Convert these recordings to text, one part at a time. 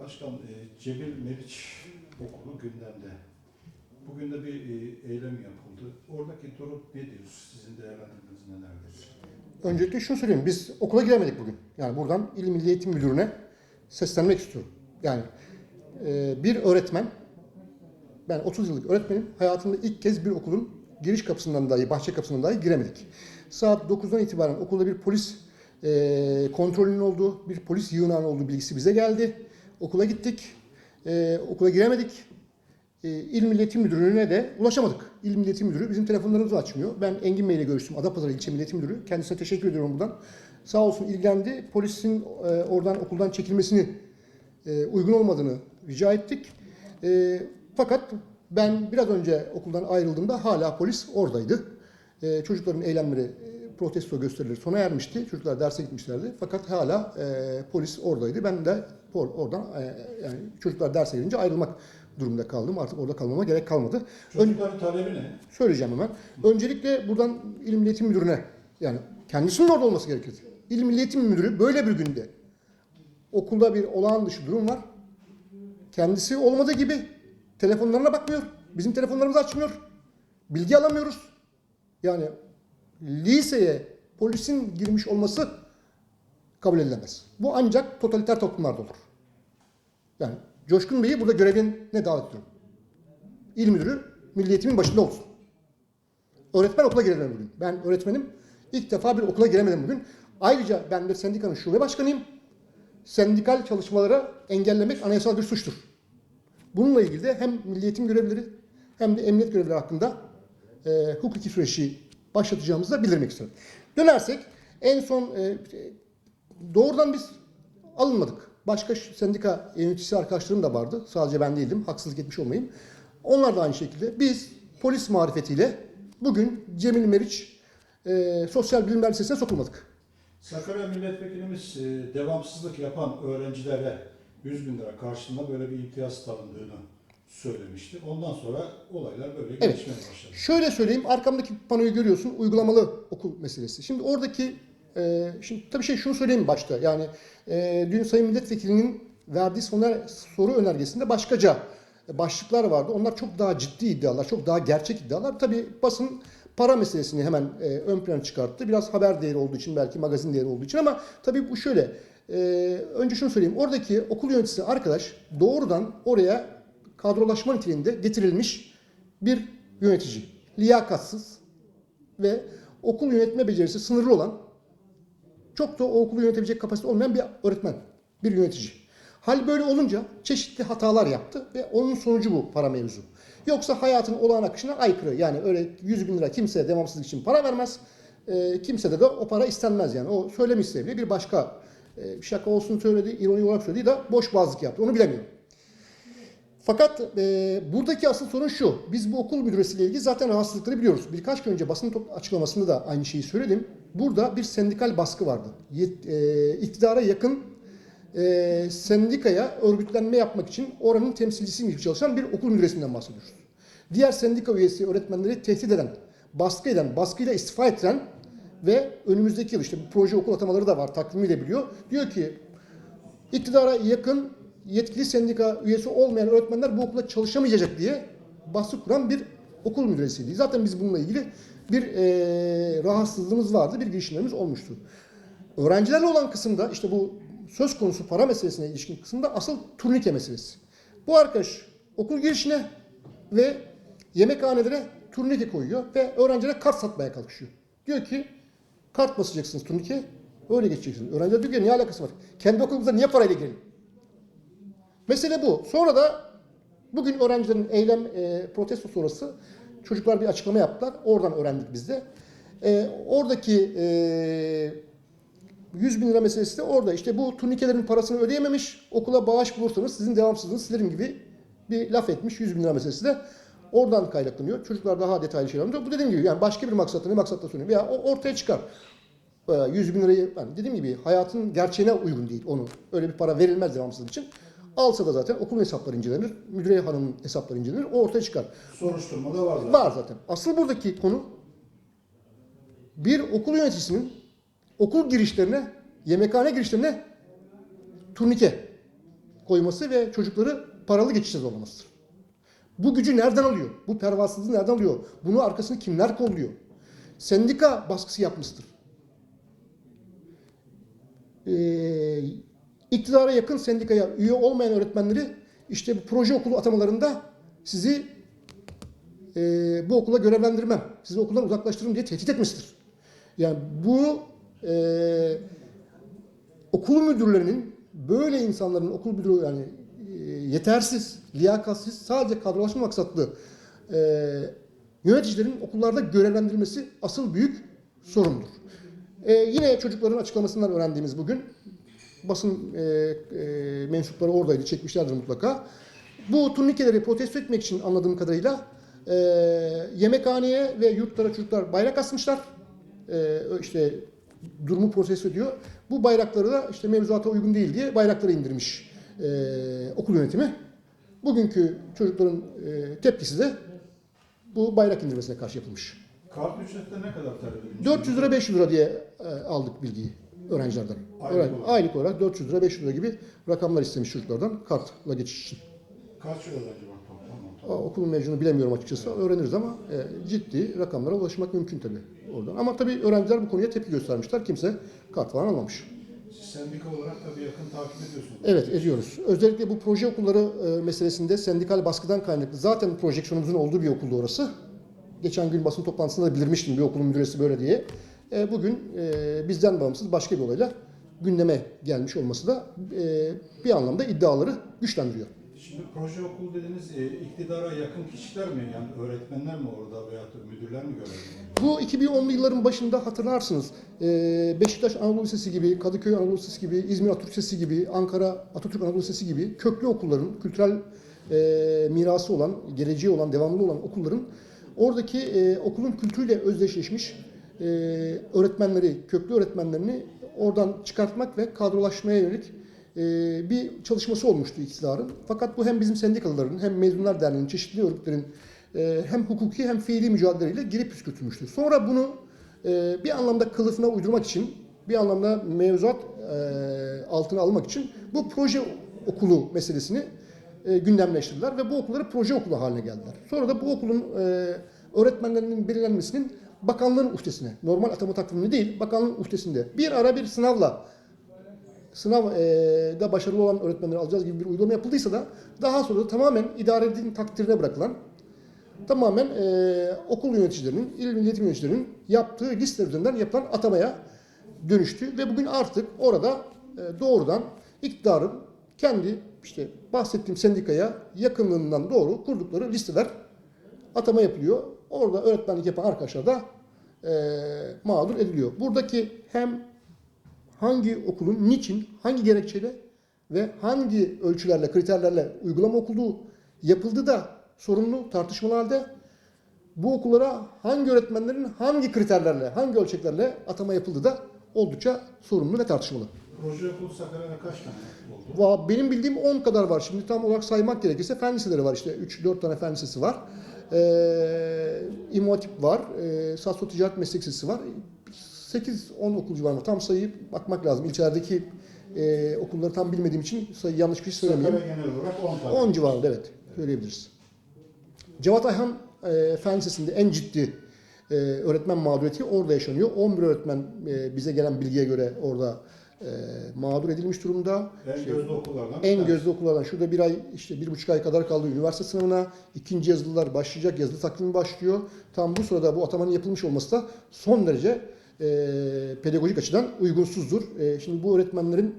Başkan, e, Cemil Meriç okulu gündemde. Bugün de bir e, eylem yapıldı. Oradaki durum nedir? Sizin değerlendirmeniz nelerdir? Öncelikle şunu söyleyeyim. Biz okula giremedik bugün. Yani buradan İl Milli Eğitim Müdürü'ne seslenmek istiyorum. Yani e, bir öğretmen, ben 30 yıllık öğretmenim. Hayatımda ilk kez bir okulun giriş kapısından dahi, bahçe kapısından dahi giremedik. Saat 9'dan itibaren okulda bir polis e, kontrolünün olduğu, bir polis yığınağının olduğu bilgisi bize geldi. Okula gittik. E, okula giremedik. E, İl Milli Eğitim Müdürlüğü'ne de ulaşamadık. İl Milli Eğitim Müdürü bizim telefonlarımızı açmıyor. Ben Engin Bey ile görüştüm. Adapazarı İlçe Milli Eğitim Müdürü. Kendisine teşekkür ediyorum buradan. Sağ olsun ilgilendi. Polisin e, oradan okuldan çekilmesini e, uygun olmadığını rica ettik. E, fakat ben biraz önce okuldan ayrıldığımda hala polis oradaydı. E, çocukların eylemleri, protesto gösterileri sona ermişti. Çocuklar derse gitmişlerdi. Fakat hala e, polis oradaydı. Ben de oradan e, yani çocuklar derse gidince ayrılmak durumunda kaldım. Artık orada kalmama gerek kalmadı. Ön- Çocukların talebi ne? söyleyeceğim hemen. Öncelikle buradan İl Milli Eğitim Müdürü'ne yani kendisinin orada olması gerekirdi. İl Milli Eğitim Müdürü böyle bir günde okulda bir olağan dışı durum var. Kendisi olmadığı gibi telefonlarına bakmıyor. Bizim telefonlarımızı açmıyor. Bilgi alamıyoruz. Yani liseye polisin girmiş olması kabul edilemez. Bu ancak totaliter toplumlarda olur. Yani Coşkun Bey'i burada görevine davet ediyorum. İl müdürü milli eğitimin başında olsun. Öğretmen okula giremedim bugün. Ben öğretmenim. İlk defa bir okula giremedim bugün. Ayrıca ben bir sendikanın şube başkanıyım. Sendikal çalışmalara engellemek anayasal bir suçtur. Bununla ilgili de hem milli eğitim görevlileri hem de emniyet görevlileri hakkında e, hukuki süreci başlatacağımızı da bildirmek istiyorum. Dönersek en son e, doğrudan biz alınmadık. Başka sendika yöneticisi arkadaşlarım da vardı. Sadece ben değildim. Haksızlık etmiş olmayayım. Onlar da aynı şekilde. Biz polis marifetiyle bugün Cemil Meriç e, Sosyal Bilimler Lisesi'ne sokulmadık. Sakarya Milletvekilimiz e, devamsızlık yapan öğrencilere 100 bin lira karşılığında böyle bir imtiyaz tanındığını söylemişti. Ondan sonra olaylar böyle Evet. gelişmeye başladı. Şöyle söyleyeyim, arkamdaki panoyu görüyorsun, uygulamalı okul meselesi. Şimdi oradaki, e, şimdi tabii şey şunu söyleyeyim başta, yani e, dün Sayın Milletvekilinin verdiği soner, soru önergesinde başkaca başlıklar vardı. Onlar çok daha ciddi iddialar, çok daha gerçek iddialar. Tabii basın para meselesini hemen e, ön plana çıkarttı. Biraz haber değeri olduğu için, belki magazin değeri olduğu için ama tabii bu şöyle, e, önce şunu söyleyeyim, oradaki okul yöneticisi arkadaş doğrudan oraya kadrolaşma niteliğinde getirilmiş bir yönetici. Liyakatsız ve okul yönetme becerisi sınırlı olan, çok da o okulu yönetebilecek kapasite olmayan bir öğretmen, bir yönetici. Hal böyle olunca çeşitli hatalar yaptı ve onun sonucu bu para mevzu. Yoksa hayatın olağan akışına aykırı. Yani öyle 100 bin lira kimseye devamsızlık için para vermez. E, kimse de o para istenmez yani. O söylemişse bile bir başka e, şaka olsun söyledi, ironi olarak söyledi da boş bazlık yaptı. Onu bilemiyorum. Fakat e, buradaki asıl sorun şu. Biz bu okul müdüresiyle ilgili zaten rahatsızlıkları biliyoruz. Birkaç gün önce basın açıklamasında da aynı şeyi söyledim. Burada bir sendikal baskı vardı. Yet, e, iktidara yakın e, sendikaya örgütlenme yapmak için oranın temsilcisi gibi çalışan bir okul müdüresinden bahsediyoruz. Diğer sendika üyesi öğretmenleri tehdit eden, baskı eden, baskıyla istifa ettiren ve önümüzdeki yıl işte bu proje okul atamaları da var takvimiyle biliyor. Diyor ki iktidara yakın yetkili sendika üyesi olmayan öğretmenler bu okulda çalışamayacak diye baskı kuran bir okul müdüresiydi. Zaten biz bununla ilgili bir eee, rahatsızlığımız vardı, bir girişimlerimiz olmuştu. Öğrencilerle olan kısımda işte bu söz konusu para meselesine ilişkin kısımda asıl turnike meselesi. Bu arkadaş okul girişine ve yemekhanelere turnike koyuyor ve öğrencilere kart satmaya kalkışıyor. Diyor ki kart basacaksınız turnike, öyle geçeceksiniz. Öğrenciler diyor ki ne alakası var? Kendi okulumuza niye parayla girelim? Mesele bu. Sonra da bugün öğrencilerin eylem e, protesto sonrası çocuklar bir açıklama yaptılar. Oradan öğrendik biz de. E, oradaki e, 100 bin lira meselesi de orada. İşte bu turnikelerin parasını ödeyememiş. Okula bağış bulursanız sizin devamsızlığınızı silerim gibi bir laf etmiş 100 bin lira meselesi de oradan kaynaklanıyor. Çocuklar daha detaylı şeyler anlatıyor. Bu dediğim gibi yani başka bir maksatla ne maksatla söylüyorum. Veya o ortaya çıkar. Ee, 100 bin lirayı yani dediğim gibi hayatın gerçeğine uygun değil onu. Öyle bir para verilmez devamsızlık için. Alsa da zaten okulun hesapları incelenir. Müdüre hanımın hesapları incelenir. O ortaya çıkar. Soruşturma da var zaten. Var zaten. Asıl buradaki konu bir okul yöneticisinin okul girişlerine, yemekhane girişlerine turnike koyması ve çocukları paralı geçişe zorlamasıdır. Bu gücü nereden alıyor? Bu pervasızlığı nereden alıyor? Bunu arkasını kimler kolluyor? Sendika baskısı yapmıştır. Ee, iktidara yakın sendikaya üye olmayan öğretmenleri işte bu proje okulu atamalarında sizi e, bu okula görevlendirmem, sizi okuldan uzaklaştırırım diye tehdit etmesidir. Yani bu e, okul müdürlerinin böyle insanların okul müdürü yani e, yetersiz, liyakatsiz, sadece kadrolaşma maksatlı e, yöneticilerin okullarda görevlendirilmesi asıl büyük sorundur. E, yine çocukların açıklamasından öğrendiğimiz bugün basın e, e, mensupları oradaydı, çekmişlerdir mutlaka. Bu turnikeleri protesto etmek için anladığım kadarıyla e, yemekhaneye ve yurtlara çocuklar bayrak asmışlar. E, işte durumu protesto ediyor. Bu bayrakları da işte mevzuata uygun değil diye bayrakları indirmiş e, okul yönetimi. Bugünkü çocukların e, tepkisi de bu bayrak indirmesine karşı yapılmış. Kart ücrette ne kadar talep edilmiş? 400 lira 500 lira diye e, aldık bilgiyi öğrencilerden. Aylık Öğren- olarak. aylık olarak 400 lira 500 lira gibi rakamlar istemiş çocuklardan kartla geçiş için. Kaç öğrenci var toplam? Aa, Okulun mecunu bilemiyorum açıkçası. Öğreniriz ama e, ciddi rakamlara ulaşmak mümkün tabii oradan. Ama tabii öğrenciler bu konuya tepki göstermişler. Kimse kart falan almamış. Siz sendika olarak tabii yakın takip ediyorsunuz. Evet ediyoruz. Özellikle bu proje okulları e, meselesinde sendikal baskıdan kaynaklı. Zaten projeksiyonumuzun olduğu bir okuldu orası. Geçen gün basın toplantısında da bildirmiştim bir okulun müdüresi böyle diye. E, bugün e, bizden bağımsız başka bir olayla gündeme gelmiş olması da e, bir anlamda iddiaları güçlendiriyor. Şimdi proje okul dediniz, e, iktidara yakın kişiler mi? Yani öğretmenler mi orada veyahut da müdürler mi görevli? Bu 2010'lu yılların başında hatırlarsınız e, Beşiktaş Anadolu Lisesi gibi, Kadıköy Anadolu Lisesi gibi, İzmir Atatürk Lisesi gibi, Ankara Atatürk Anadolu Lisesi gibi köklü okulların, kültürel e, mirası olan, geleceği olan, devamlı olan okulların oradaki e, okulun kültürüyle özdeşleşmiş e, öğretmenleri, köklü öğretmenlerini oradan çıkartmak ve kadrolaşmaya yönelik e, bir çalışması olmuştu iktidarın. Fakat bu hem bizim sendikalıların hem Mezunlar Derneği'nin çeşitli örgütlerin e, hem hukuki hem fiili mücadeleyle geri püskürtülmüştü. Sonra bunu e, bir anlamda kılıfına uydurmak için, bir anlamda mevzuat e, altına almak için bu proje okulu meselesini e, gündemleştirdiler ve bu okulları proje okulu haline geldiler. Sonra da bu okulun e, öğretmenlerinin belirlenmesinin bakanlığın uhdesine, normal atama takvimini değil, bakanlığın uhdesinde bir ara bir sınavla sınav e, da başarılı olan öğretmenleri alacağız gibi bir uygulama yapıldıysa da daha sonra da tamamen idarenin takdirine bırakılan tamamen e, okul yöneticilerinin, il milli eğitim yöneticilerinin yaptığı listeler üzerinden yapılan atamaya dönüştü ve bugün artık orada e, doğrudan iktidarın kendi işte bahsettiğim sendikaya yakınlığından doğru kurdukları listeler atama yapılıyor. Orada öğretmenlik yapan arkadaşlar da e, mağdur ediliyor. Buradaki hem hangi okulun niçin, hangi gerekçeyle ve hangi ölçülerle, kriterlerle uygulama okulduğu yapıldığı da sorunlu, tartışmalı halde bu okullara hangi öğretmenlerin hangi kriterlerle, hangi ölçeklerle atama yapıldığı da oldukça sorunlu ve tartışmalı. Proje okul Sakarya'da kaç tane oldu? Benim bildiğim 10 kadar var. Şimdi tam olarak saymak gerekirse fen liseleri var işte. 3-4 tane fen lisesi var. Ee, İmam Hatip var. Ee, Sasro Ticaret Meslek Lisesi var. 8-10 okul civarında. Tam sayıyı bakmak lazım. İçerideki e, okulları tam bilmediğim için sayı yanlış bir şey söylemeyeyim. Sakarya genel olarak 10 tane. 10 civarında evet söyleyebiliriz. Cevat Ayhan e, Fen Lisesi'nde en ciddi e, öğretmen mağduriyeti orada yaşanıyor. 11 öğretmen e, bize gelen bilgiye göre orada e, mağdur edilmiş durumda. En gözde okullardan. En gözde okullardan şurada bir ay işte bir buçuk ay kadar kaldı üniversite sınavına. İkinci yazılılar başlayacak. Yazılı takvimi başlıyor. Tam bu sırada bu atamanın yapılmış olması da son derece e, pedagojik açıdan uygunsuzdur. E, şimdi bu öğretmenlerin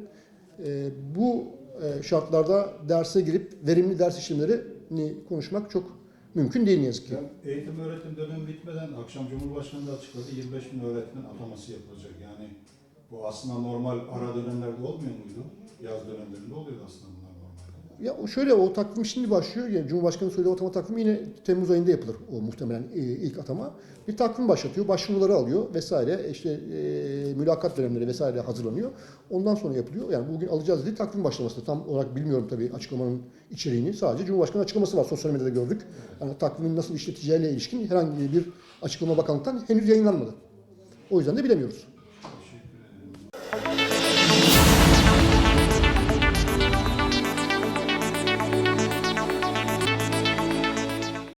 e, bu e, şartlarda derse girip verimli ders işlemlerini konuşmak çok mümkün değil ne yazık ki. Yani eğitim öğretim dönemi bitmeden akşam Cumhurbaşkanı da açıkladı 25 bin öğretmen ataması yapılacak. Yani bu aslında normal ara dönemlerde olmuyor muydu? Yaz dönemlerinde oluyordu aslında bunlar normalde. Ya o şöyle o takvim şimdi başlıyor. Yani Cumhurbaşkanı söylediği atama takvimi yine Temmuz ayında yapılır o muhtemelen e, ilk atama. Bir takvim başlatıyor, başvuruları alıyor vesaire. İşte e, mülakat dönemleri vesaire hazırlanıyor. Ondan sonra yapılıyor. Yani bugün alacağız dediği takvim başlaması. Tam olarak bilmiyorum tabii açıklamanın içeriğini. Sadece Cumhurbaşkanı açıklaması var. Sosyal medyada gördük. Yani takvimin nasıl işleteceğiyle ilişkin herhangi bir açıklama bakanlıktan henüz yayınlanmadı. O yüzden de bilemiyoruz.